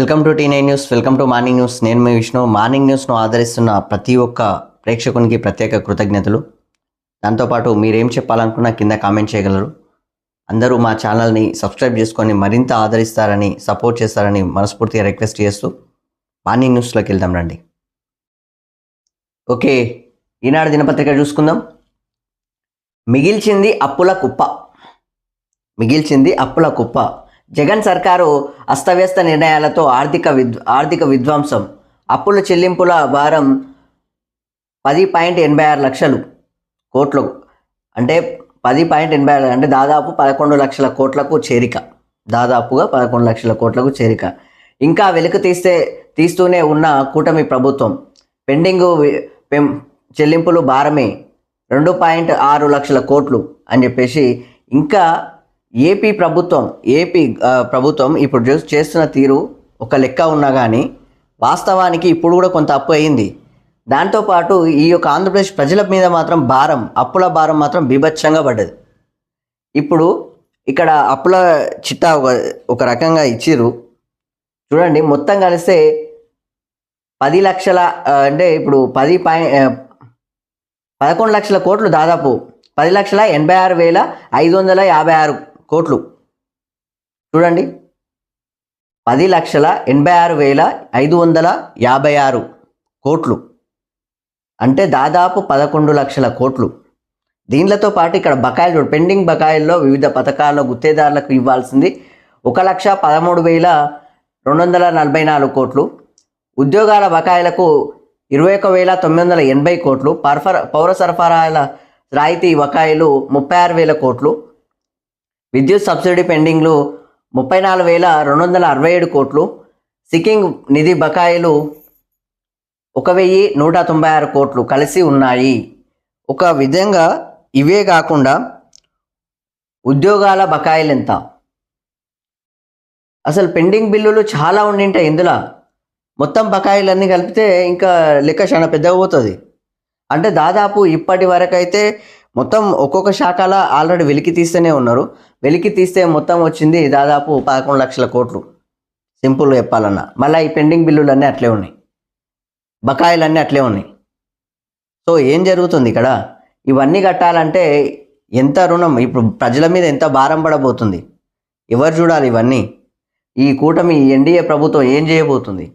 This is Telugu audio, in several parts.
Welcome to T nine news welcome to morning news. నేను మీ విష్ణు. మార్నింగ్ న్యూస్ను ఆదరిస్తున్న ప్రతి ఒక్క ప్రేక్షకునికి ప్రత్యేక కృతజ్ఞతలు. దాంతోపాటు మీరేం చెప్పాలనుకున్నా కింద కామెంట్ చేయగలరు. అందరూ మా ఛానల్ని సబ్స్క్రైబ్ చేసుకొని మరింత ఆదరిస్తారని సపోర్ట్ చేస్తారని మనస్ఫూర్తిగా రిక్వెస్ట్ చేస్తూ మార్నింగ్ న్యూస్లోకి వెళ్దాం రండి. ఓకే ఈనాడు దినపత్రిక చూసుకుందాం. మిగిల్చింది అప్పుల కుప్ప. మిగిల్చింది అప్పుల కుప్ప. జగన్ సర్కారు అస్తవ్యస్త నిర్ణయాలతో ఆర్థిక విద్ ఆర్థిక విధ్వంసం. అప్పుల చెల్లింపుల భారం పది పాయింట్ ఎనభై ఆరు లక్షలు కోట్లు. అంటే పది పాయింట్ ఎనభై ఆరు అంటే దాదాపు పదకొండు లక్షల కోట్లకు చేరిక. దాదాపుగా పదకొండు లక్షల కోట్లకు చేరిక. ఇంకా వెలుకు తీస్తే తీస్తూనే ఉన్న కూటమి ప్రభుత్వం. పెండింగ్ పెం చెల్లింపులు భారమే. రెండు పాయింట్ ఆరు లక్షల కోట్లు అని చెప్పేసి ఇంకా ఏపీ ప్రభుత్వం ఏపీ ప్రభుత్వం ఇప్పుడు చేస్తున్న తీరు ఒక లెక్క ఉన్నా కానీ వాస్తవానికి ఇప్పుడు కూడా కొంత అప్పు అయింది. దాంతోపాటు ఈ యొక్క ఆంధ్రప్రదేశ్ ప్రజల మీద మాత్రం భారం అప్పుల భారం మాత్రం బీభత్సంగా పడ్డది. ఇప్పుడు ఇక్కడ అప్పుల చిట్టా ఒక ఒక రకంగా ఇచ్చిర్రు. చూడండి మొత్తం కలిస్తే పది లక్షల అంటే ఇప్పుడు పది పాయింట్ పదకొండు లక్షల కోట్లు దాదాపు పది లక్షల ఎనభై ఆరు వేల ఐదు వందల యాభై ఆరు కోట్లు. చూడండి. పది లక్షల ఎనభై ఆరు వేల ఐదు వందల యాభై ఆరు కోట్లు. అంటే దాదాపు పదకొండు లక్షల కోట్లు. దీనిలతో పాటు ఇక్కడ బకాయిలు చూడు పెండింగ్ బకాయిల్లో వివిధ పథకాల్లో గుత్తేదారులకు ఇవ్వాల్సింది ఒక లక్ష పదమూడు వేల రెండు వందల నలభై నాలుగు కోట్లు. ఉద్యోగాల బకాయిలకు ఇరవై ఒక వేల తొమ్మిది వందల ఎనభై కోట్లు. పర్ఫర పౌర సరఫరాల రాయితీ బకాయిలు ముప్పై ఆరు వేల కోట్లు. విద్యుత్ సబ్సిడీ పెండింగ్లు ముప్పై నాలుగు వేల రెండు వందల అరవై ఏడు కోట్లు సికింగ్ నిధి బకాయిలు ఒక వెయ్యి నూట తొంభై ఆరు కోట్లు కలిసి ఉన్నాయి. ఒక విధంగా ఇవే కాకుండా ఉద్యోగాల బకాయిలు ఎంత? అసలు పెండింగ్ బిల్లులు చాలా ఉండింటాయి ఇందులో. మొత్తం బకాయిలన్నీ కలిపితే ఇంకా లెక్క చాలా పెద్దగా పోతుంది. అంటే దాదాపు ఇప్పటి వరకు అయితే మొత్తం ఒక్కొక్క శాఖలో ఆల్రెడీ వెలికి తీస్తూనే ఉన్నారు. వెలికి తీస్తే మొత్తం వచ్చింది దాదాపు పదకొండు లక్షల కోట్లు. సింపుల్గా చెప్పాలన్నా. మళ్ళీ ఈ పెండింగ్ బిల్లులన్నీ అట్లే ఉన్నాయి. బకాయిలన్నీ అట్లే ఉన్నాయి. సో ఏం జరుగుతుంది ఇక్కడ? ఇవన్నీ కట్టాలంటే ఎంత రుణం? ఇప్పుడు ప్రజల మీద ఎంత భారం పడబోతుంది? ఎవరు చూడాలి ఇవన్నీ? ఈ కూటమి ఎన్డీఏ ప్రభుత్వం ఏం చేయబోతుంది?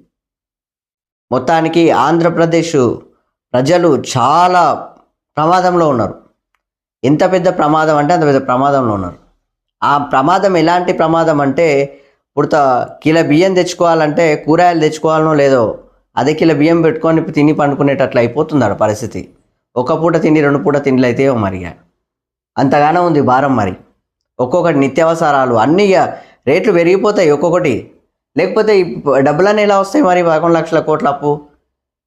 మొత్తానికి ఆంధ్రప్రదేశ్ ప్రజలు చాలా ప్రమాదంలో ఉన్నారు. ఎంత పెద్ద ప్రమాదం అంటే అంత పెద్ద ప్రమాదంలో ఉన్నారు. ఆ ప్రమాదం ఎలాంటి ప్రమాదం అంటే ఇప్పుడు కిలో బియ్యం తెచ్చుకోవాలంటే కూరగాయలు తెచ్చుకోవాలనో లేదో అదే కిలో బియ్యం పెట్టుకొని తిని పండుకునేటట్లు అయిపోతుంది ఆడ పరిస్థితి. ఒక పూట తిండి రెండు పూట తిండిలు అయితే మరి అంతగానో ఉంది భారం మరి. ఒక్కొక్కటి నిత్యావసరాలు అన్నీ ఇక రేట్లు పెరిగిపోతాయి ఒక్కొక్కటి. లేకపోతే ఈ డబ్బులన్నీ ఎలా వస్తాయి మరి? పదకొండు లక్షల కోట్ల అప్పు.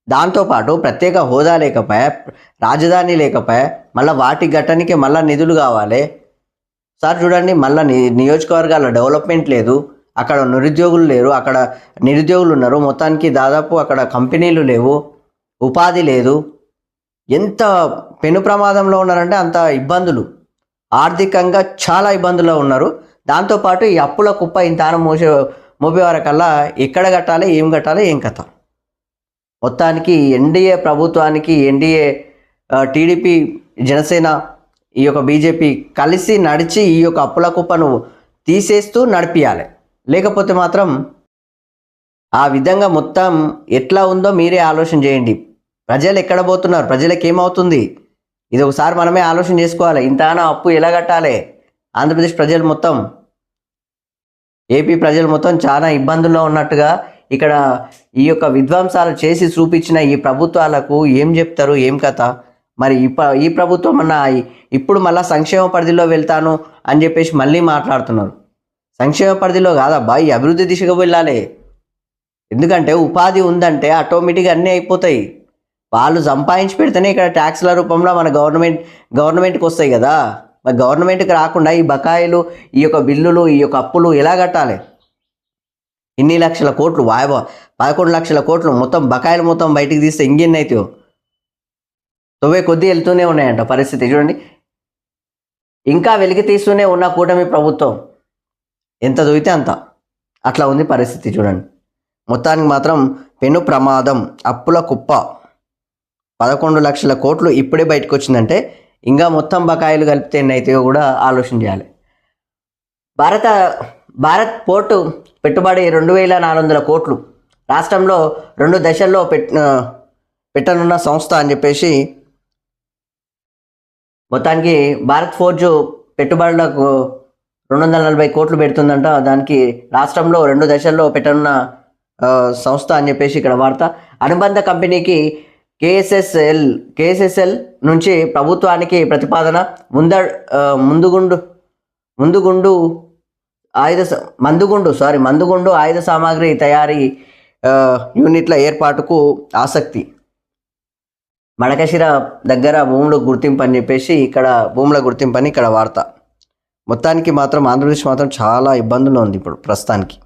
దాంతోపాటు ప్రత్యేక హోదా లేకపోయా రాజధాని లేకపోయా మళ్ళీ వాటి గట్టనికి మళ్ళీ నిధులు కావాలి. సార్ చూడండి మళ్ళీ నియోజకవర్గాల డెవలప్మెంట్ లేదు. అక్కడ నిరుద్యోగులు లేరు. అక్కడ నిరుద్యోగులు ఉన్నారు. మొత్తానికి దాదాపు అక్కడ కంపెనీలు లేవు. ఉపాధి లేదు. ఎంత పెను ప్రమాదంలో ఉన్నారంటే అంత ఇబ్బందులు. ఆర్థికంగా చాలా ఇబ్బందుల్లో ఉన్నారు. దాంతోపాటు ఈ అప్పుల కుప్ప ఇంతానం మోసే మోపేవారకల్లా ఎక్కడ కట్టాలి ఏం కట్టాలి ఏం కథ మొత్తానికి ఎన్డీఏ ప్రభుత్వానికి ఎన్డీఏ టీడీపీ జనసేన ఈ యొక్క బీజేపీ కలిసి నడిచి ఈ యొక్క అప్పుల కుప్పను తీసేస్తూ నడిపియాలి. లేకపోతే మాత్రం ఆ విధంగా మొత్తం ఎట్లా ఉందో మీరే ఆలోచన చేయండి. ప్రజలు ఎక్కడ పోతున్నారు? ప్రజలకు ఏమవుతుంది? ఇది ఒకసారి మనమే ఆలోచన చేసుకోవాలి. ఇంతనా అప్పు ఎలా కట్టాలి? ఆంధ్రప్రదేశ్ ప్రజలు మొత్తం ఏపీ ప్రజలు మొత్తం చాలా ఇబ్బందుల్లో ఉన్నట్టుగా ఇక్కడ ఈ యొక్క విధ్వంసాలు చేసి చూపించిన ఈ ప్రభుత్వాలకు ఏం చెప్తారు? ఏం కథ? మరి ఈ ఈ ప్రభుత్వం అన్న ఇప్పుడు మళ్ళీ సంక్షేమ పరిధిలో వెళ్తాను అని చెప్పేసి మళ్ళీ మాట్లాడుతున్నారు. సంక్షేమ పరిధిలో కాదబ్బా ఈ అభివృద్ధి దిశగా వెళ్ళాలి. ఎందుకంటే ఉపాధి ఉందంటే ఆటోమేటిక్గా అన్నీ అయిపోతాయి. వాళ్ళు సంపాదించి పెడితేనే ఇక్కడ ట్యాక్స్ల రూపంలో మన గవర్నమెంట్ గవర్నమెంట్కి వస్తాయి కదా. మరి గవర్నమెంట్కి రాకుండా ఈ బకాయిలు ఈ యొక్క బిల్లులు ఈ యొక్క అప్పులు ఎలా కట్టాలి? ఇన్ని లక్షల కోట్లు వాయబ పదకొండు లక్షల కోట్లు మొత్తం బకాయిలు మొత్తం బయటికి తీస్తే ఇంకెన్ని అవుతాయో? తొవ్వే కొద్దీ వెళ్తూనే ఉన్నాయంట పరిస్థితి. చూడండి. ఇంకా వెలికి తీస్తూనే ఉన్న కూటమి ప్రభుత్వం ఎంత దొరికితే అంత అట్లా ఉంది పరిస్థితి చూడండి. మొత్తానికి మాత్రం పెను ప్రమాదం అప్పుల కుప్ప. పదకొండు లక్షల కోట్లు ఇప్పుడే బయటకు వచ్చిందంటే ఇంకా మొత్తం బకాయిలు కలిపితే ఎన్ని అవుతాయో కూడా ఆలోచన చేయాలి. భారత భారత్ పోర్టు పెట్టుబడి రెండు వేల నాలుగు వందల కోట్లు. రాష్ట్రంలో రెండు దశల్లో పెట్ పెట్టనున్న సంస్థ అని చెప్పేసి మొత్తానికి భారత్ ఫోర్జు పెట్టుబడులకు రెండు వందల నలభై కోట్లు పెడుతుందంట. దానికి రాష్ట్రంలో రెండు దశల్లో పెట్టనున్న సంస్థ అని చెప్పేసి ఇక్కడ వార్త. అనుబంధ కంపెనీకి కేఎస్ఎస్ఎల్ కేఎస్ఎస్ఎల్ నుంచి ప్రభుత్వానికి ప్రతిపాదన ముంద ముందుగుండు ముందుగుండు ఆయుధ స- మందుగుండు సారీ మందుగుండు ఆయుధ సామాగ్రి తయారీ యూనిట్ల ఏర్పాటుకు ఆసక్తి. మడకశిర దగ్గర భూముల గుర్తింపు అని చెప్పేసి ఇక్కడ భూముల గుర్తింపు అని ఇక్కడ వార్త. మొత్తానికి మాత్రం ఆంధ్రప్రదేశ్ మాత్రం చాలా ఇబ్బందుల్లో ఉంది ఇప్పుడు ప్రస్తుతానికి.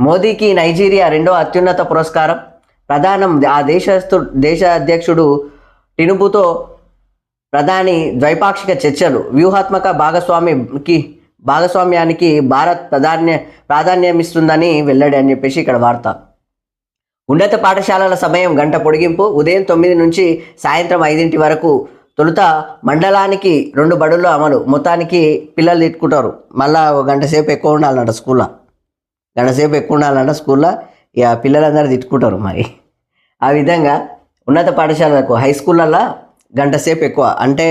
మోదీకి నైజీరియా రెండో అత్యున్నత పురస్కారం. ప్రధానం ఆ దేశస్థు దేశ అధ్యక్షుడు టినుబుతో ప్రధాని ద్వైపాక్షిక చర్చలు. వ్యూహాత్మక భాగస్వామికి భాగస్వామ్యానికి భారత్ ప్రాధాన్య ప్రాధాన్యమిస్తుందని వెల్లడి అని చెప్పేసి ఇక్కడ వార్త. ఉన్నత పాఠశాలల సమయం గంట పొడిగింపు ఉదయం తొమ్మిది నుంచి సాయంత్రం ఐదింటి వరకు తొలుత మండలానికి రెండు బడుల్లో అమలు. మొత్తానికి పిల్లలు తిట్టుకుంటారు. మళ్ళా గంట సేపు ఎక్కువ ఉండాలంట స్కూల్లో. గంట సేపు ఎక్కువ ఉండాలంట స్కూల్లో. ఇక పిల్లలందరూ తిట్టుకుంటారు మరి. ఆ విధంగా ఉన్నత పాఠశాలలకు హై స్కూళ్ళల్లో గంట సేపు ఎక్కువ. అంటే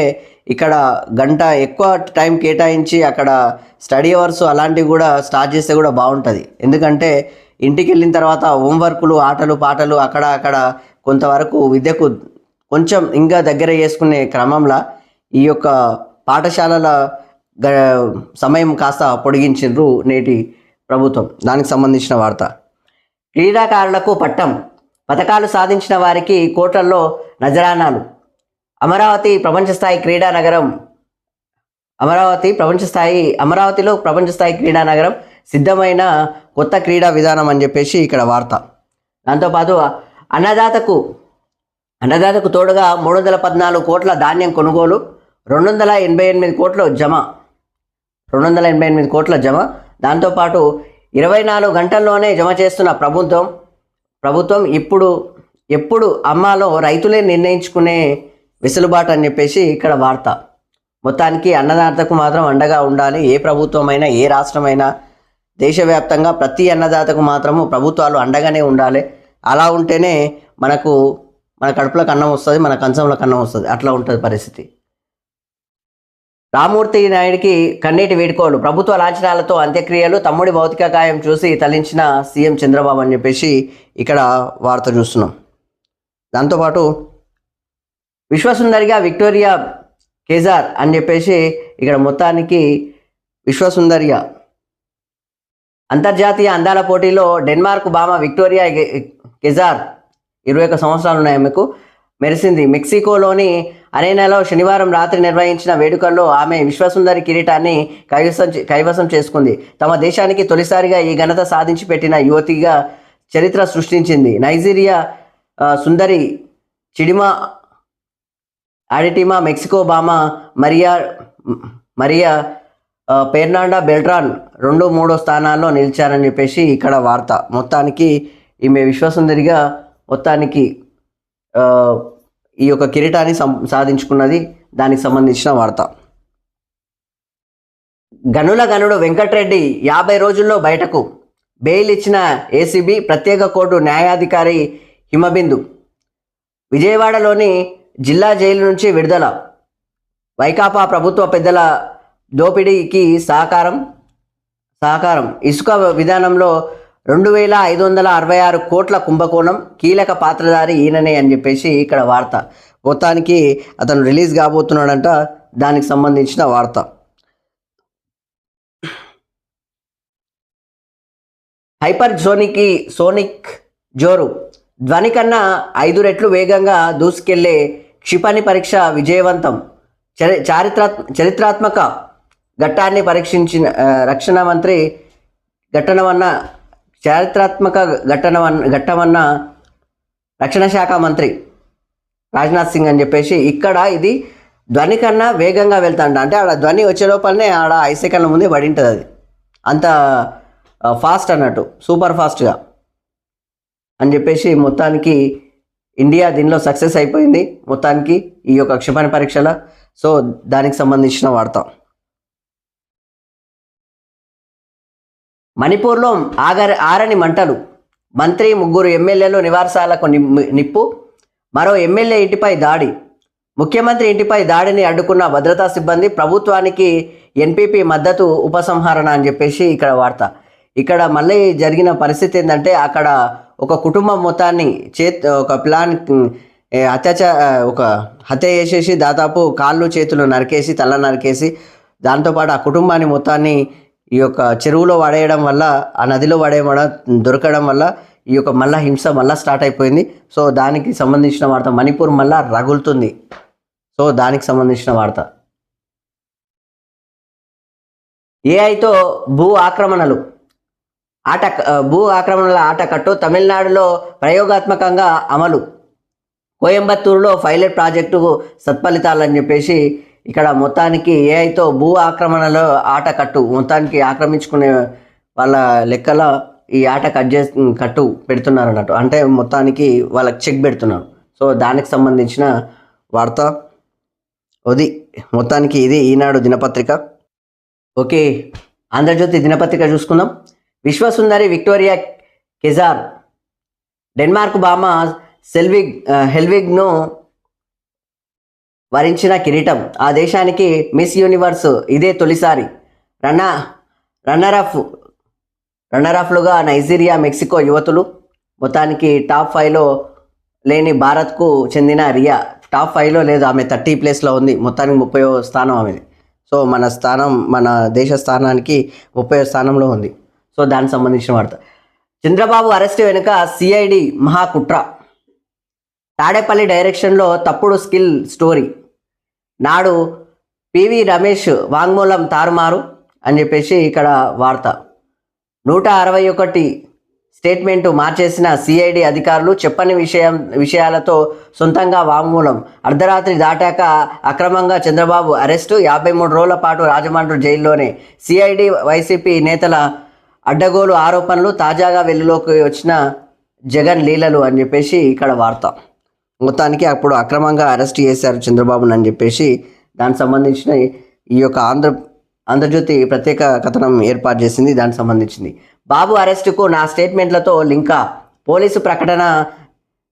ఇక్కడ గంట ఎక్కువ టైం కేటాయించి అక్కడ స్టడీ అవర్స్ అలాంటివి కూడా స్టార్ట్ చేస్తే కూడా బాగుంటుంది. ఎందుకంటే ఇంటికి వెళ్ళిన తర్వాత హోంవర్కులు ఆటలు పాటలు అక్కడ అక్కడ కొంతవరకు విద్యకు కొంచెం ఇంకా దగ్గర చేసుకునే క్రమంలో ఈ యొక్క పాఠశాలల గ సమయం కాస్త పొడిగించిండ్రు నేటి ప్రభుత్వం. దానికి సంబంధించిన వార్త. క్రీడాకారులకు పట్టం. పథకాలు సాధించిన వారికి కోట్లల్లో నజరానాలు. అమరావతి ప్రపంచ స్థాయి క్రీడా నగరం అమరావతి ప్రపంచ స్థాయి అమరావతిలో ప్రపంచ స్థాయి క్రీడా నగరం సిద్ధమైన కొత్త క్రీడా విధానం అని చెప్పేసి ఇక్కడ వార్త. దాంతోపాటు అన్నదాతకు అన్నదాతకు తోడుగా మూడు వందల పద్నాలుగు కోట్ల ధాన్యం కొనుగోలు రెండు వందల ఎనభై ఎనిమిది కోట్ల జమ రెండు వందల ఎనభై ఎనిమిది కోట్ల జమ. దాంతోపాటు ఇరవై నాలుగు గంటల్లోనే జమ చేస్తున్న ప్రభుత్వం ప్రభుత్వం ఇప్పుడు ఎప్పుడు అమ్మాలో రైతులే నిర్ణయించుకునే వెసులుబాటు అని చెప్పేసి ఇక్కడ వార్త. మొత్తానికి అన్నదాతకు మాత్రం అండగా ఉండాలి. ఏ ప్రభుత్వమైనా ఏ రాష్ట్రమైనా దేశవ్యాప్తంగా ప్రతి అన్నదాతకు మాత్రము ప్రభుత్వాలు అండగానే ఉండాలి. అలా ఉంటేనే మనకు మన కడుపులకు అన్నం వస్తుంది మన కంచంలో అన్నం వస్తుంది. అట్లా ఉంటుంది పరిస్థితి. రామూర్తి నాయుడికి కన్నీటి వేడుకోలు. ప్రభుత్వ లాంఛనాలతో అంత్యక్రియలు తమ్ముడి భౌతిక గాయం చూసి తలించిన సీఎం చంద్రబాబు అని చెప్పేసి ఇక్కడ వార్త చూస్తున్నాం. దాంతోపాటు విశ్వసుందరిగా విక్టోరియా కేజార్ అని చెప్పేసి ఇక్కడ మొత్తానికి విశ్వసుందరిగా అంతర్జాతీయ అందాల పోటీలో డెన్మార్క్ భామ విక్టోరియా గెజార్ ఇరవై ఒక్క సంవత్సరాలు ఉన్నాయి ఆమెకు. మెరిసింది మెక్సికోలోని అరేనాలో శనివారం రాత్రి నిర్వహించిన వేడుకల్లో ఆమె విశ్వసుందరి కిరీటాన్ని కైవసం కైవసం చేసుకుంది. తమ దేశానికి తొలిసారిగా ఈ ఘనత సాధించి పెట్టిన యువతిగా చరిత్ర సృష్టించింది. నైజీరియా సుందరి చిడిమా ఆడిటిమా మెక్సికో బామా మరియా మరియా పెర్నాండా బెల్ట్రాన్ రెండు మూడో స్థానాల్లో నిలిచారని చెప్పేసి ఇక్కడ వార్త. మొత్తానికి ఈమె విశ్వసుందరిగా మొత్తానికి ఈ యొక్క కిరీటాన్ని సం- సాధించుకున్నది దానికి సంబంధించిన వార్త. గనుల గనుడు వెంకట్రెడ్డి యాభై రోజుల్లో బయటకు. బెయిల్ ఇచ్చిన ఏసీబీ ప్రత్యేక కోర్టు న్యాయాధికారి హిమబిందు. విజయవాడలోని జిల్లా జైలు నుంచి విడుదల. వైకాపా ప్రభుత్వ పెద్దల దోపిడీకి సహకారం సహకారం ఇసుక విధానంలో రెండు వేల ఐదు వందల అరవై ఆరు కోట్ల కుంభకోణం కీలక పాత్రధారి ఈయననే అని చెప్పేసి ఇక్కడ వార్త. మొత్తానికి అతను రిలీజ్ కాబోతున్నాడంట దానికి సంబంధించిన వార్త. హైపర్ జోనికి సోనిక్ జోరు. ధ్వని కన్నా ఐదు రెట్లు వేగంగా దూసుకెళ్ళే క్షిపణి పరీక్ష విజయవంతం. చరి చారిత్రాత్ చరిత్రాత్మక ఘట్టాన్ని పరీక్షించిన రక్షణ మంత్రి ఘట్టనమన్న చారిత్రాత్మక ఘట్టనవన్న ఘట్టమన్న రక్షణ శాఖ మంత్రి రాజ్నాథ్ సింగ్ అని చెప్పేసి ఇక్కడ ఇది ధ్వని కన్నా వేగంగా వెళ్తాడు. అంటే ఆడ ధ్వని వచ్చే లోపలనే ఆడ ఐదు సెకండ్ల ముందే పడి ఉంటుంది అది. అంత ఫాస్ట్ అన్నట్టు సూపర్ ఫాస్ట్గా అని చెప్పేసి మొత్తానికి ఇండియా దీనిలో సక్సెస్ అయిపోయింది. మొత్తానికి ఈ యొక్క క్షిపణి పరీక్షల సో దానికి సంబంధించిన వార్త. మణిపూర్లో ఆగర ఆరని మంటలు. మంత్రి ముగ్గురు ఎమ్మెల్యేలు నివాసాలకు నిప్పు. మరో ఎమ్మెల్యే ఇంటిపై దాడి. ముఖ్యమంత్రి ఇంటిపై దాడిని అడ్డుకున్న భద్రతా సిబ్బంది ప్రభుత్వానికి ఎన్పిపి మద్దతు ఉపసంహరణ అని చెప్పేసి ఇక్కడ వార్త. ఇక్కడ మళ్ళీ జరిగిన పరిస్థితి ఏంటంటే అక్కడ ఒక కుటుంబం మొత్తాన్ని చేత్ ఒక ప్లాన్ అత్యాచార ఒక హత్య చేసేసి దాదాపు కాళ్ళు చేతులు నరికేసి తల నరికేసి దాంతోపాటు ఆ కుటుంబాన్ని మొత్తాన్ని ఈ యొక్క చెరువులో పడేయడం వల్ల ఆ నదిలో పడేయడం దొరకడం వల్ల ఈ యొక్క మళ్ళా హింస మళ్ళా స్టార్ట్ అయిపోయింది. సో దానికి సంబంధించిన వార్త మణిపూర్ మళ్ళా రగులుతుంది. సో దానికి సంబంధించిన వార్త. ఏఐతో భూ ఆక్రమణలు. ఆట భూ ఆక్రమణల ఆట కట్టు తమిళనాడులో ప్రయోగాత్మకంగా అమలు. కోయంబత్తూరులో పైలట్ ప్రాజెక్టుకు సత్ఫలితాలని చెప్పేసి ఇక్కడ మొత్తానికి ఏఐతో భూ ఆక్రమణలో ఆట కట్టు. మొత్తానికి ఆక్రమించుకునే వాళ్ళ లెక్కలో ఈ ఆట కట్ చే కట్టు పెడుతున్నారు అన్నట్టు అంటే మొత్తానికి వాళ్ళకి చెక్ పెడుతున్నారు. సో దానికి సంబంధించిన వార్త అది మొత్తానికి ఇది ఈనాడు దినపత్రిక. ఓకే ఆంధ్రజ్యోతి దినపత్రిక చూసుకుందాం. విశ్వసుందరి విక్టోరియా కెజార్ డెన్మార్క్ బామ సెల్విగ్ హెల్విగ్ను వరించిన కిరీటం. ఆ దేశానికి మిస్ యూనివర్స్ ఇదే తొలిసారి. రన్న రన్నరఫ్ రన్నరఫ్లుగా నైజీరియా మెక్సికో యువతులు మొత్తానికి టాప్ ఫైవ్లో లేని భారత్కు చెందిన రియా. టాప్ ఫైవ్లో లేదు ఆమె థర్టీ ప్లేస్లో ఉంది. మొత్తానికి ముప్పై స్థానం ఆమెది. సో మన స్థానం మన దేశ స్థానానికి ముప్పై స్థానంలో ఉంది. సో దానికి సంబంధించిన వార్త. చంద్రబాబు అరెస్ట్ వెనుక సిఐడి మహాకుట్ర. తాడేపల్లి డైరెక్షన్లో తప్పుడు స్కిల్ స్టోరీ. నాడు పివి రమేష్ వాంగ్మూలం తారుమారు అని చెప్పేసి ఇక్కడ వార్త. నూట అరవై ఒకటి స్టేట్మెంటు మార్చేసిన సిఐడి అధికారులు చెప్పని విషయం విషయాలతో సొంతంగా వాంగ్మూలం. అర్ధరాత్రి దాటాక అక్రమంగా చంద్రబాబు అరెస్టు యాభై మూడు రోజుల పాటు రాజమండ్రి జైల్లోనే. సిఐడి వైసీపీ నేతల అడ్డగోలు ఆరోపణలు తాజాగా వెలుగులోకి వచ్చిన జగన్ లీలలు అని చెప్పేసి ఇక్కడ వార్త. మొత్తానికి అప్పుడు అక్రమంగా అరెస్ట్ చేశారు చంద్రబాబుని అని చెప్పేసి దానికి సంబంధించిన ఈ యొక్క ఆంధ్ర ఆంధ్రజ్యోతి ప్రత్యేక కథనం ఏర్పాటు చేసింది దానికి సంబంధించింది. బాబు అరెస్టుకు నా స్టేట్మెంట్లతో లింకా. పోలీసు ప్రకటన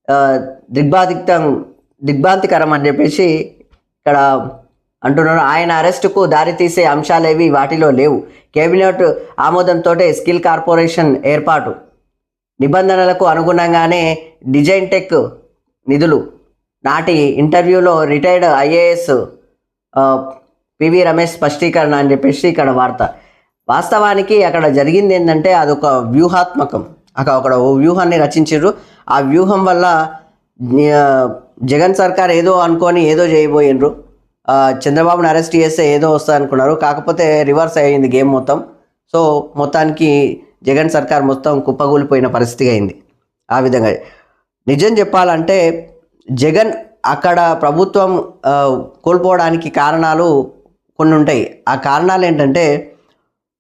ఆ, దిగ్బాధిక్తం దిగ్భ్రాంతికరం అని చెప్పేసి ఇక్కడ అంటున్నారు. ఆయన అరెస్టుకు దారితీసే అంశాలేవి వాటిలో లేవు. కేబినెట్ ఆమోదంతో స్కిల్ కార్పొరేషన్ ఏర్పాటు. నిబంధనలకు అనుగుణంగానే డిజైన్ టెక్ నిధులు. నాటి ఇంటర్వ్యూలో రిటైర్డ్ ఐఏఎస్ పివి రమేష్ స్పష్టీకరణ అని చెప్పేసి ఇక్కడ వార్త. వాస్తవానికి అక్కడ జరిగింది ఏంటంటే అదొక వ్యూహాత్మకం. అక్కడ అక్కడ ఓ వ్యూహాన్ని రచించారు ఆ వ్యూహం వల్ల జగన్ సర్కార్ ఏదో అనుకొని ఏదో చేయబోయినరు. చంద్రబాబుని అరెస్ట్ చేస్తే ఏదో వస్తుంది అనుకున్నారు కాకపోతే రివర్స్ అయ్యింది గేమ్ మొత్తం. సో మొత్తానికి జగన్ సర్కార్ మొత్తం కుప్పగూలిపోయిన పరిస్థితి అయింది. ఆ విధంగా. నిజం చెప్పాలంటే జగన్ అక్కడ ప్రభుత్వం కోల్పోవడానికి కారణాలు కొన్ని ఉంటాయి. ఆ కారణాలు ఏంటంటే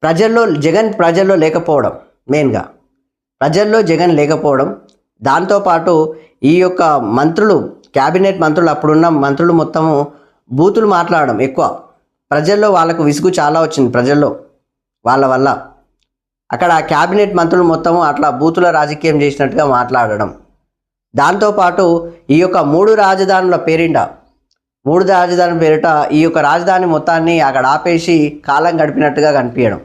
ప్రజల్లో జగన్ ప్రజల్లో లేకపోవడం మెయిన్గా. ప్రజల్లో జగన్ లేకపోవడం దాంతోపాటు ఈ యొక్క మంత్రులు క్యాబినెట్ మంత్రులు అప్పుడున్న మంత్రులు మొత్తము బూతులు మాట్లాడడం ఎక్కువ. ప్రజల్లో వాళ్ళకు విసుగు చాలా వచ్చింది ప్రజల్లో వాళ్ళ వల్ల. అక్కడ ఆ క్యాబినెట్ మంత్రులు మొత్తము అట్లా బూతుల రాజకీయం చేసినట్టుగా మాట్లాడడం. దాంతోపాటు ఈ యొక్క మూడు రాజధానుల పేరింట మూడు రాజధాని పేరిట ఈ యొక్క రాజధాని మొత్తాన్ని అక్కడ ఆపేసి కాలం గడిపినట్టుగా కనిపించడం.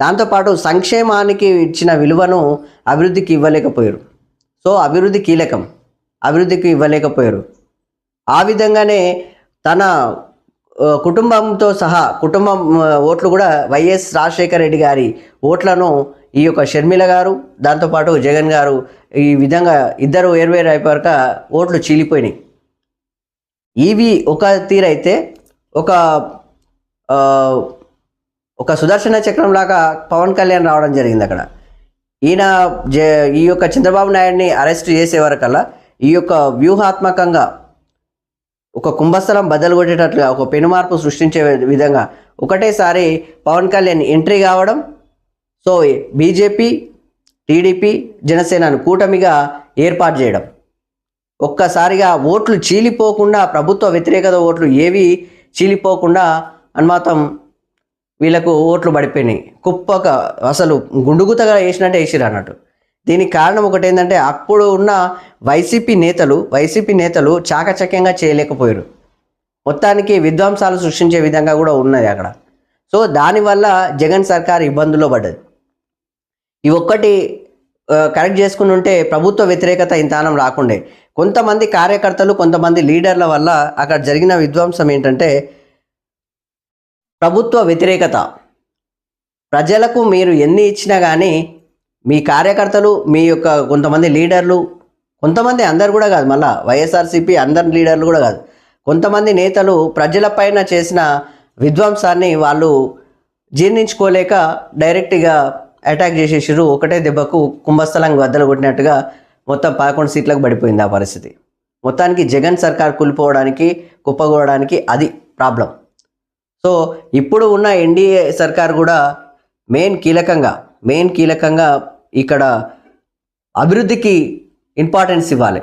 దాంతోపాటు సంక్షేమానికి ఇచ్చిన విలువను అభివృద్ధికి ఇవ్వలేకపోయారు. సో అభివృద్ధి కీలకం. అభివృద్ధికి ఇవ్వలేకపోయారు. ఆ విధంగానే తన కుటుంబంతో సహా కుటుంబం ఓట్లు కూడా వైఎస్ రాజశేఖర రెడ్డి గారి ఓట్లను ఈ యొక్క షర్మిల గారు దాంతోపాటు జగన్ గారు ఈ విధంగా ఇద్దరు వేర్వేరు అయిపోయాక ఓట్లు చీలిపోయినాయి. ఇవి ఒక తీరైతే ఒక ఒక సుదర్శన చక్రం లాగా పవన్ కళ్యాణ్ రావడం జరిగింది అక్కడ. ఈయన జ ఈ యొక్క చంద్రబాబు నాయుడిని అరెస్ట్ చేసే వరకల్లా ఈ యొక్క వ్యూహాత్మకంగా ఒక కుంభస్థలం బద్దలు కొట్టేటట్లుగా ఒక పెనుమార్పు సృష్టించే విధంగా ఒకటేసారి పవన్ కళ్యాణ్ ఎంట్రీ కావడం సో బీజేపీ టీడీపీ జనసేనను కూటమిగా ఏర్పాటు చేయడం. ఒక్కసారిగా ఓట్లు చీలిపోకుండా ప్రభుత్వ వ్యతిరేకత ఓట్లు ఏవి చీలిపోకుండా అన్మాతం వీళ్ళకు ఓట్లు పడిపోయినాయి. కుప్పక అసలు గుండుగుతగా వేసినట్టే వేసిరు అన్నట్టు. దీనికి కారణం ఒకటి ఏంటంటే అప్పుడు ఉన్న వైసీపీ నేతలు వైసీపీ నేతలు చాకచక్యంగా చేయలేకపోయారు మొత్తానికి విధ్వంసాలు సృష్టించే విధంగా కూడా ఉన్నది అక్కడ. సో దానివల్ల జగన్ సర్కార్ ఇబ్బందుల్లో పడ్డది. ఈ ఒక్కటి కరెక్ట్ చేసుకుని ఉంటే ప్రభుత్వ వ్యతిరేకత ఇంతానం రాకుండే. కొంతమంది కార్యకర్తలు కొంతమంది లీడర్ల వల్ల అక్కడ జరిగిన విధ్వంసం ఏంటంటే ప్రభుత్వ వ్యతిరేకత. ప్రజలకు మీరు ఎన్ని ఇచ్చినా కానీ మీ కార్యకర్తలు మీ యొక్క కొంతమంది లీడర్లు కొంతమంది అందరు కూడా కాదు మళ్ళా వైఎస్ఆర్సీపీ అందరి లీడర్లు కూడా కాదు కొంతమంది నేతలు ప్రజలపైన చేసిన విధ్వంసాన్ని వాళ్ళు జీర్ణించుకోలేక డైరెక్ట్గా అటాక్ చేసేసారు ఒకటే దెబ్బకు కుంభస్థలంగా వద్దలు కొట్టినట్టుగా మొత్తం పదకొండు సీట్లకు పడిపోయింది ఆ పరిస్థితి. మొత్తానికి జగన్ సర్కార్ కూలిపోవడానికి కుప్పగోవడానికి అది ప్రాబ్లం. సో ఇప్పుడు ఉన్న ఎన్డీఏ సర్కార్ కూడా మెయిన్ కీలకంగా మెయిన్ కీలకంగా ఇక్కడ అభివృద్ధికి ఇంపార్టెన్స్ ఇవ్వాలి.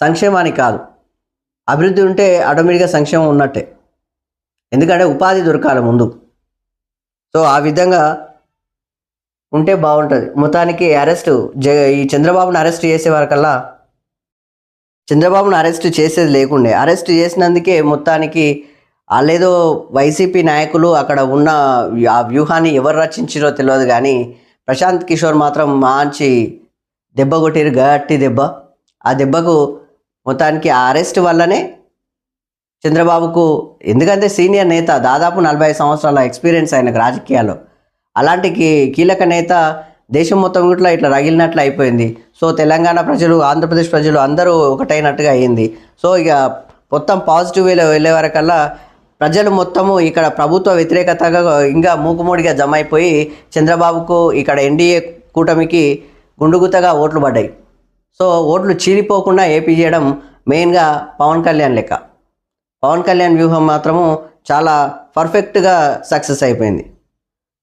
సంక్షేమానికి కాదు. అభివృద్ధి ఉంటే ఆటోమేటిక్గా సంక్షేమం ఉన్నట్టే. ఎందుకంటే ఉపాధి దొరకాలి ముందు. సో ఆ విధంగా ఉంటే బాగుంటుంది. మొత్తానికి అరెస్ట్ జ ఈ చంద్రబాబును అరెస్ట్ చేసే వరకల్లా చంద్రబాబును అరెస్ట్ చేసేది లేకుండే. అరెస్ట్ చేసినందుకే మొత్తానికి వాళ్ళేదో వైసీపీ నాయకులు అక్కడ ఉన్న ఆ వ్యూహాన్ని ఎవరు రచించారో తెలియదు కానీ ప్రశాంత్ కిషోర్ మాత్రం మంచి దెబ్బ కొట్టిరు గట్టి దెబ్బ. ఆ దెబ్బకు మొత్తానికి ఆ అరెస్ట్ వల్లనే చంద్రబాబుకు ఎందుకంటే సీనియర్ నేత దాదాపు నలభై సంవత్సరాల ఎక్స్పీరియన్స్ ఆయనకు రాజకీయాల్లో. అలాంటి కీలక నేత దేశం మొత్తం ఇట్లా ఇట్లా రగిలినట్లు అయిపోయింది. సో తెలంగాణ ప్రజలు ఆంధ్రప్రదేశ్ ప్రజలు అందరూ ఒకటైనట్టుగా అయ్యింది సో ఇక మొత్తం పాజిటివ్ వేలో వెళ్ళే వరకల్లా ప్రజలు మొత్తము ఇక్కడ ప్రభుత్వ వ్యతిరేకతగా ఇంకా మూకుమూడిగా జమ అయిపోయి చంద్రబాబుకు ఇక్కడ ఎన్డీఏ కూటమికి గుండుగుతగా ఓట్లు పడ్డాయి. సో ఓట్లు చీలిపోకుండా ఏపీ చేయడం మెయిన్గా పవన్ కళ్యాణ్ లెక్క. పవన్ కళ్యాణ్ వ్యూహం మాత్రము చాలా పర్ఫెక్ట్గా సక్సెస్ అయిపోయింది.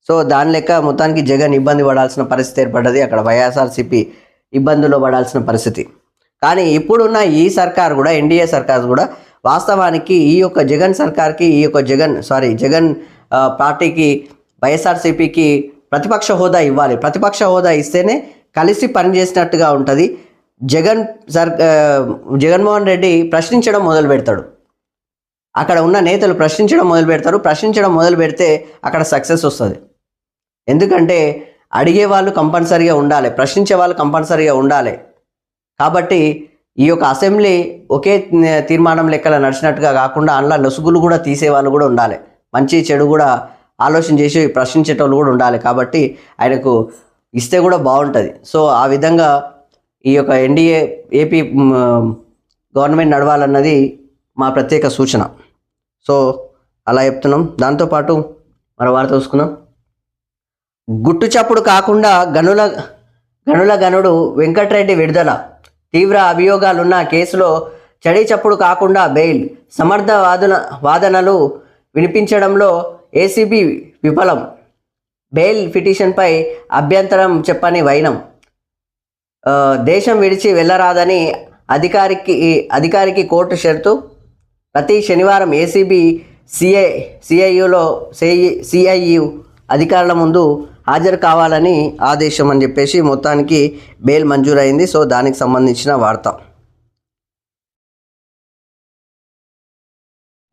సో దాని లెక్క మొత్తానికి జగన్ ఇబ్బంది పడాల్సిన పరిస్థితి ఏర్పడ్డది. అక్కడ వైఎస్ఆర్సీపీ ఇబ్బందుల్లో పడాల్సిన పరిస్థితి. కానీ ఇప్పుడున్న ఈ సర్కార్ కూడా ఎన్డీఏ సర్కార్ కూడా వాస్తవానికి ఈ యొక్క జగన్ సర్కార్కి ఈ యొక్క జగన్ సారీ జగన్ పార్టీకి వైఎస్ఆర్సీపీకి ప్రతిపక్ష హోదా ఇవ్వాలి. ప్రతిపక్ష హోదా ఇస్తేనే కలిసి పనిచేసినట్టుగా ఉంటుంది. జగన్ సర్ జగన్మోహన్ రెడ్డి ప్రశ్నించడం మొదలు పెడతాడు. అక్కడ ఉన్న నేతలు ప్రశ్నించడం మొదలు పెడతారు. ప్రశ్నించడం మొదలు పెడితే అక్కడ సక్సెస్ వస్తుంది. ఎందుకంటే అడిగే వాళ్ళు కంపల్సరీగా ఉండాలి ప్రశ్నించే వాళ్ళు కంపల్సరీగా ఉండాలి. కాబట్టి ఈ యొక్క అసెంబ్లీ ఒకే తీర్మానం లెక్కల నడిచినట్టుగా కాకుండా అందులో లొసుగులు కూడా తీసేవాళ్ళు కూడా ఉండాలి. మంచి చెడు కూడా ఆలోచన చేసి ప్రశ్నించేటోళ్ళు కూడా ఉండాలి కాబట్టి ఆయనకు ఇస్తే కూడా బాగుంటుంది. సో ఆ విధంగా ఈ యొక్క ఎన్డీఏ ఏపీ గవర్నమెంట్ నడవాలన్నది మా ప్రత్యేక సూచన. సో అలా చెప్తున్నాం. దాంతోపాటు మరో వార్త చూసుకుందాం. గుట్టు చప్పుడు కాకుండా గనుల గనుల గనుడు వెంకట్రెడ్డి విడుదల. తీవ్ర అభియోగాలున్న కేసులో చడి చప్పుడు కాకుండా బెయిల్. సమర్థ వాదన వాదనలు వినిపించడంలో ఏసీబీ విఫలం. బెయిల్ పిటిషన్పై అభ్యంతరం చెప్పని వైనం. దేశం విడిచి వెళ్ళరాదని అధికారికి అధికారికి కోర్టు షరతు. ప్రతి శనివారం ఏసీబీ సిఐ సిఐయులో సిఐయు అధికారుల ముందు హాజరు కావాలని ఆదేశం అని చెప్పేసి మొత్తానికి బెయిల్ మంజూరైంది. సో దానికి సంబంధించిన వార్త.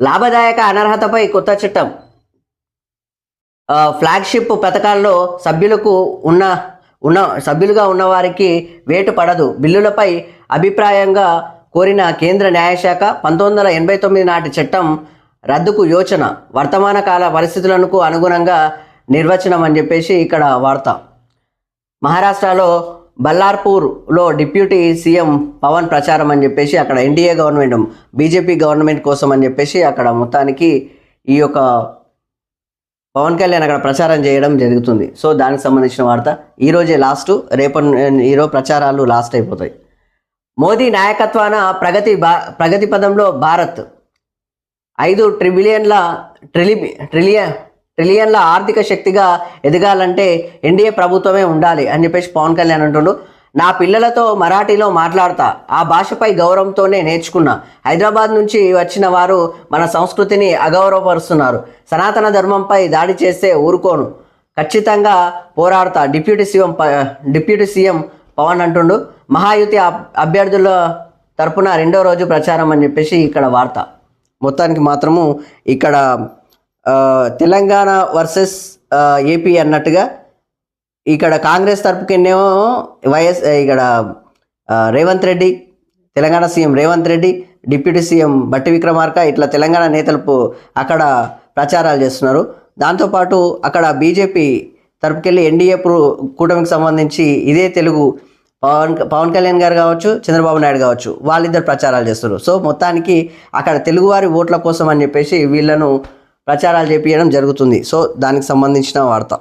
లాభదాయక అనర్హతపై కొత్త చట్టం. ఫ్లాగ్షిప్ పథకాల్లో సభ్యులకు ఉన్న ఉన్న సభ్యులుగా ఉన్నవారికి వేటు పడదు. బిల్లులపై అభిప్రాయంగా కోరిన కేంద్ర న్యాయశాఖ పంతొమ్మిది వందల ఎనభై తొమ్మిది నాటి చట్టం రద్దుకు యోచన. వర్తమాన కాల పరిస్థితులకు అనుగుణంగా నిర్వచనం అని చెప్పేసి ఇక్కడ వార్త మహారాష్ట్రలో బల్లార్పూర్లో డిప్యూటీ సీఎం పవన్ ప్రచారం అని చెప్పేసి అక్కడ ఎన్డీఏ గవర్నమెంట్ బీజేపీ గవర్నమెంట్ కోసం అని చెప్పేసి అక్కడ మొత్తానికి ఈ యొక్క పవన్ కళ్యాణ్ అక్కడ ప్రచారం చేయడం జరుగుతుంది. సో దానికి సంబంధించిన వార్త. ఈరోజే లాస్ట్ రేపు ఈరోజు ప్రచారాలు లాస్ట్ అయిపోతాయి. మోదీ నాయకత్వాన ప్రగతి బా ప్రగతి పదంలో భారత్. ఐదు ట్రిబిలియన్ల ట్రిలి ట్రిలియన్ ట్రిలియన్ల ఆర్థిక శక్తిగా ఎదగాలంటే ఎన్డీఏ ప్రభుత్వమే ఉండాలి అని చెప్పేసి పవన్ కళ్యాణ్ అంటుండు. నా పిల్లలతో మరాఠీలో మాట్లాడతా. ఆ భాషపై గౌరవంతోనే నేర్చుకున్నా. హైదరాబాద్ నుంచి వచ్చిన వారు మన సంస్కృతిని అగౌరవపరుస్తున్నారు. సనాతన ధర్మంపై దాడి చేస్తే ఊరుకోను. ఖచ్చితంగా పోరాడతా డిప్యూటీ సీఎం ప- డిప్యూటీ సీఎం పవన్ అంటుండు. మహాయుతి అబ్- అభ్యర్థుల తరపున రెండో రోజు ప్రచారం అని చెప్పేసి ఇక్కడ వార్త. మొత్తానికి మాత్రము ఇక్కడ తెలంగాణ వర్సెస్ ఏపీ అన్నట్టుగా ఇక్కడ కాంగ్రెస్ తరపుకినేమో వైఎస్ ఇక్కడ Revanth Reddy Telangana CM Revanth Reddy deputy CM Bhatti Vikramarka ఇట్లా తెలంగాణ నేతలు అక్కడ ప్రచారాలు చేస్తున్నారు. దాంతోపాటు అక్కడ బీజేపీ తరపుకెళ్ళి ఎన్డీఏ కూటమికి సంబంధించి ఇదే తెలుగు పవన్ పవన్ కళ్యాణ్ గారు కావచ్చు చంద్రబాబు నాయుడు కావచ్చు వాళ్ళిద్దరు ప్రచారాలు చేస్తున్నారు. సో మొత్తానికి అక్కడ తెలుగువారి ఓట్ల కోసం అని చెప్పేసి వీళ్ళను ప్రచారాలు చేపించడం జరుగుతుంది. సో దానికి సంబంధించిన వార్త.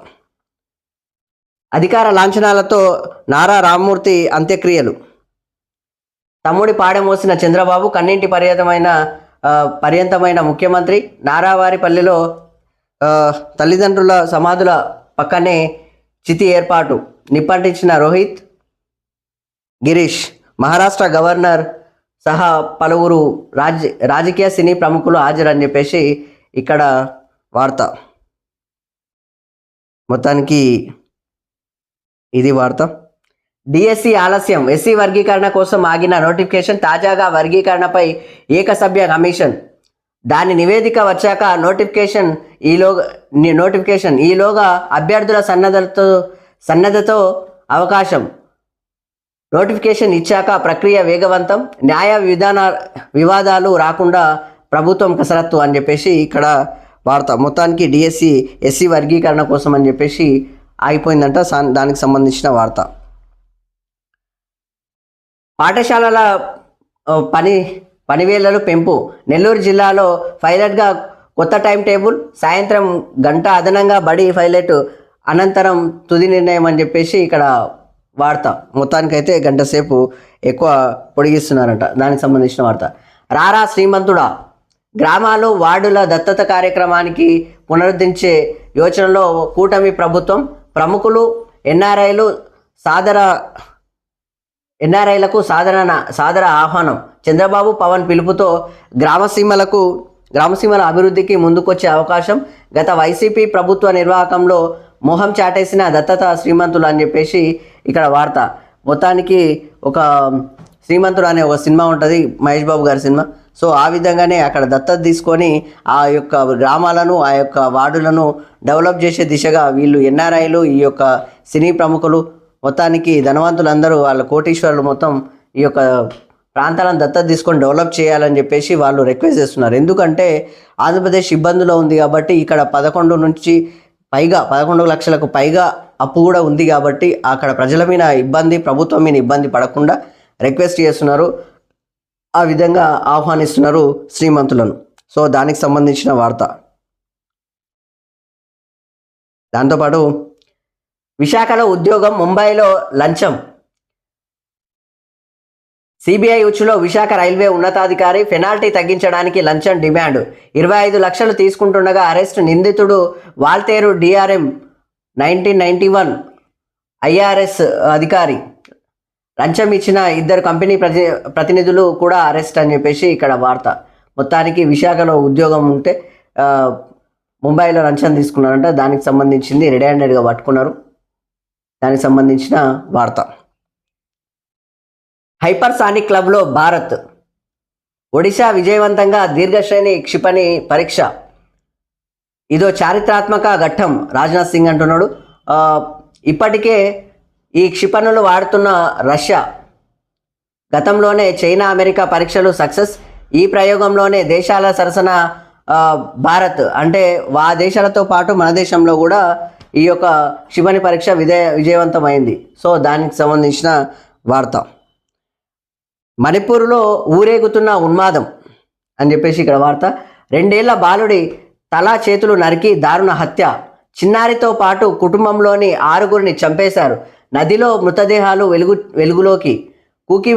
అధికార లాంఛనాలతో నారా రామ్మూర్తి అంత్యక్రియలు. తమ్ముడి పాడెమోసిన చంద్రబాబు కన్నింటి పర్యంతమైన పర్యంతమైన ముఖ్యమంత్రి నారావారిపల్లిలో తల్లిదండ్రుల సమాధుల పక్కనే చితి ఏర్పాటు. నిప్పంటించిన రోహిత్ గిరీష్ మహారాష్ట్ర గవర్నర్ సహా పలువురు రాజ రాజకీయ సినీ ప్రముఖులు హాజరని చెప్పేసి ఇక్కడ వార్త. మొత్తానికి ఇది వార్త. డిఎస్సి ఆలస్యం. ఎస్సీ వర్గీకరణ కోసం ఆగిన నోటిఫికేషన్ తాజాగా వర్గీకరణపై ఏకసభ్య కమిషన్. దాని నివేదిక వచ్చాక నోటిఫికేషన్ ఈలోగా నోటిఫికేషన్ ఈలోగా అభ్యర్థుల సన్నద్ధతో సన్నద్ధతో అవకాశం. నోటిఫికేషన్ ఇచ్చాక ప్రక్రియ వేగవంతం. న్యాయ విధాన వివాదాలు రాకుండా ప్రభుత్వం కసరత్తు అని చెప్పేసి ఇక్కడ వార్త మొత్తానికి డిఎస్సి ఎస్సీ వర్గీకరణ కోసం అని చెప్పేసి ఆగిపోయిందంట. సా- దానికి సంబంధించిన వార్త. పాఠశాలల పని పనివేళ్ళలో పెంపు. నెల్లూరు జిల్లాలో పైలట్గా కొత్త టైం టేబుల్ సాయంత్రం గంట అదనంగా బడి పైలట్ అనంతరం తుది నిర్ణయం అని చెప్పేసి ఇక్కడ వార్త. మొత్తానికైతే గంట సేపు ఎక్కువ పొడిగిస్తున్నారంట. దానికి సంబంధించిన వార్త. రారా శ్రీమంతుడా? గ్రామాలు వార్డుల దత్తత కార్యక్రమానికి పునరుద్ధరించే యోచనలో కూటమి ప్రభుత్వం ప్రముఖులు ఎన్ఆర్ఐలు సాదర ఎన్ఆర్ఐలకు సాధారణ సాదర ఆహ్వానం. చంద్రబాబు పవన్ పిలుపుతో గ్రామసీమలకు గ్రామసీమల అభివృద్ధికి ముందుకొచ్చే అవకాశం గత వైసీపీ ప్రభుత్వ నిర్వాహకంలో మొహం చాటేసిన దత్తత శ్రీమంతులు అని చెప్పేసి ఇక్కడ వార్త. మొత్తానికి ఒక శ్రీమంతుడు అనే ఒక సినిమా ఉంటుంది మహేష్ బాబు గారి సినిమా. సో ఆ విధంగానే అక్కడ దత్తత తీసుకొని ఆ యొక్క గ్రామాలను ఆ యొక్క వార్డులను డెవలప్ చేసే దిశగా వీళ్ళు ఎన్ఆర్ఐలు ఈ యొక్క సినీ ప్రముఖులు మొత్తానికి ధనవంతులందరూ వాళ్ళ కోటీశ్వరులు మొత్తం ఈ యొక్క ప్రాంతాలను దత్తత తీసుకొని డెవలప్ చేయాలని చెప్పేసి వాళ్ళు రిక్వెస్ట్ చేస్తున్నారు. ఎందుకంటే ఆంధ్రప్రదేశ్ ఇబ్బందులో ఉంది కాబట్టి ఇక్కడ పదకొండు నుంచి పైగా పదకొండు లక్షలకు పైగా అప్పు కూడా ఉంది కాబట్టి అక్కడ ప్రజల మీద ఇబ్బంది ప్రభుత్వం మీద ఇబ్బంది పడకుండా రిక్వెస్ట్ చేస్తున్నారు. ఆ విధంగా ఆహ్వానిస్తున్నారు శ్రీమంతులను. సో దానికి సంబంధించిన వార్త. దాంతోపాటు విశాఖలో ఉద్యోగం ముంబైలో లంచం. సిబిఐ ఉచ్చులో విశాఖ రైల్వే ఉన్నతాధికారి పెనాల్టీ తగ్గించడానికి లంచం డిమాండ్. ఇరవై ఐదు లక్షలు తీసుకుంటుండగా అరెస్ట్ నిందితుడు Waltair DRM nineteen ninety one IRS అధికారి. లంచం ఇచ్చిన ఇద్దరు కంపెనీ ప్రతి ప్రతినిధులు కూడా అరెస్ట్ అని చెప్పేసి ఇక్కడ వార్త. మొత్తానికి విశాఖలో ఉద్యోగం ఉంటే ముంబైలో లంచం తీసుకున్నారంట. దానికి సంబంధించింది రెడీ హ్యాండెడ్గా పట్టుకున్నారు. దానికి సంబంధించిన వార్త. హైపర్సానిక్ క్లబ్లో భారత్. ఒడిశా విజయవంతంగా దీర్ఘశ్రేణి క్షిపణి పరీక్ష. ఇదో చారిత్రాత్మక ఘట్టం రాజ్నాథ్ సింగ్ అంటున్నాడు. ఇప్పటికే ఈ క్షిపణులు వాడుతున్న రష్యా గతంలోనే చైనా అమెరికా పరీక్షలు సక్సెస్. ఈ ప్రయోగంలోనే దేశాల సరసన భారత్. అంటే వా దేశాలతో పాటు మన దేశంలో కూడా ఈ యొక్క క్షిపణి పరీక్ష విజయ విజయవంతమైంది. సో దానికి సంబంధించిన వార్త. మణిపూర్లో ఊరేగుతున్న ఉన్మాదం అని చెప్పేసి ఇక్కడ వార్త. రెండేళ్ళ బాలుడి తల చేతులు నరికి దారుణ హత్య. చిన్నారితో పాటు కుటుంబంలోని ఆరుగురిని చంపేశారు. నదిలో మృతదేహాలు వెలుగు వెలుగులోకి కూకీ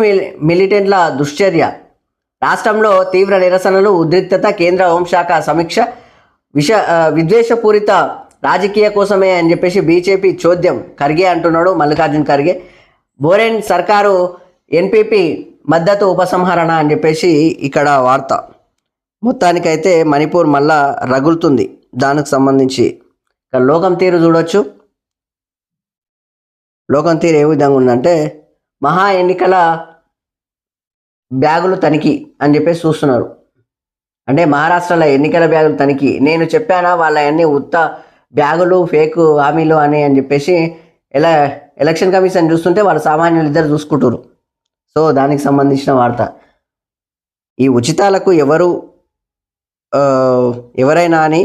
మిలిటెంట్ల దుశ్చర్య. రాష్ట్రంలో తీవ్ర నిరసనలు ఉద్రిక్తత కేంద్ర హోంశాఖ సమీక్ష విష విద్వేషపూరిత రాజకీయ కోసమే అని చెప్పేసి బీజేపీ చోద్యం. ఖర్గే అంటున్నాడు మల్లికార్జున్ ఖర్గే. బోరెన్ సర్కారు ఎన్పిపి మద్దతు ఉపసంహరణ అని చెప్పేసి ఇక్కడ వార్త. మొత్తానికైతే మణిపూర్ మళ్ళా రగులుతుంది. దానికి సంబంధించి లోకం తీరు చూడొచ్చు. లోకం తీరు ఏ విధంగా ఉందంటే మహా ఎన్నికల బ్యాగులు తనిఖీ అని చెప్పేసి చూస్తున్నారు. అంటే మహారాష్ట్రలో ఎన్నికల బ్యాగులు తనిఖీ. నేను చెప్పానా వాళ్ళ అన్ని ఉత్త బ్యాగులు ఫేక్ హామీలు అని అని చెప్పేసి ఎలా ఎలక్షన్ కమిషన్ చూస్తుంటే వాళ్ళ సామాన్యులు ఇద్దరు చూసుకుంటారు సో దానికి సంబంధించిన వార్త. ఈ ఉచితాలకు ఎవరు ఎవరైనా అని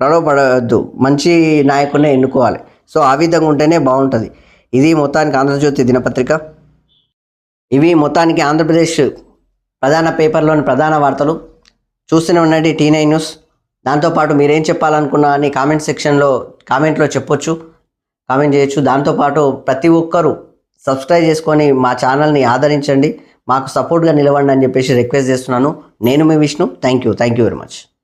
ప్రలోభపడవద్దు మంచి నాయకుడినే ఎన్నుకోవాలి. సో ఆ విధంగా ఉంటేనే బాగుంటుంది. ఇది మొత్తానికి ఆంధ్రజ్యోతి దినపత్రిక. ఇవి మొత్తానికి ఆంధ్రప్రదేశ్ ప్రధాన పేపర్లోని ప్రధాన వార్తలు. చూస్తూనే ఉండండి టీ నైన్ న్యూస్ దాంతోపాటు మీరేం చెప్పాలనుకున్నా అని కామెంట్ సెక్షన్లో కామెంట్లో చెప్పొచ్చు కామెంట్ చేయొచ్చు. దాంతోపాటు ప్రతి ఒక్కరూ సబ్స్క్రైబ్ చేసుకొని మా ఛానల్ని ఆదరించండి. మాకు సపోర్ట్గా నిలవండి అని చెప్పేసి రిక్వెస్ట్ చేస్తున్నాను. నేను మీ Vishnu. Thank you thank you very much.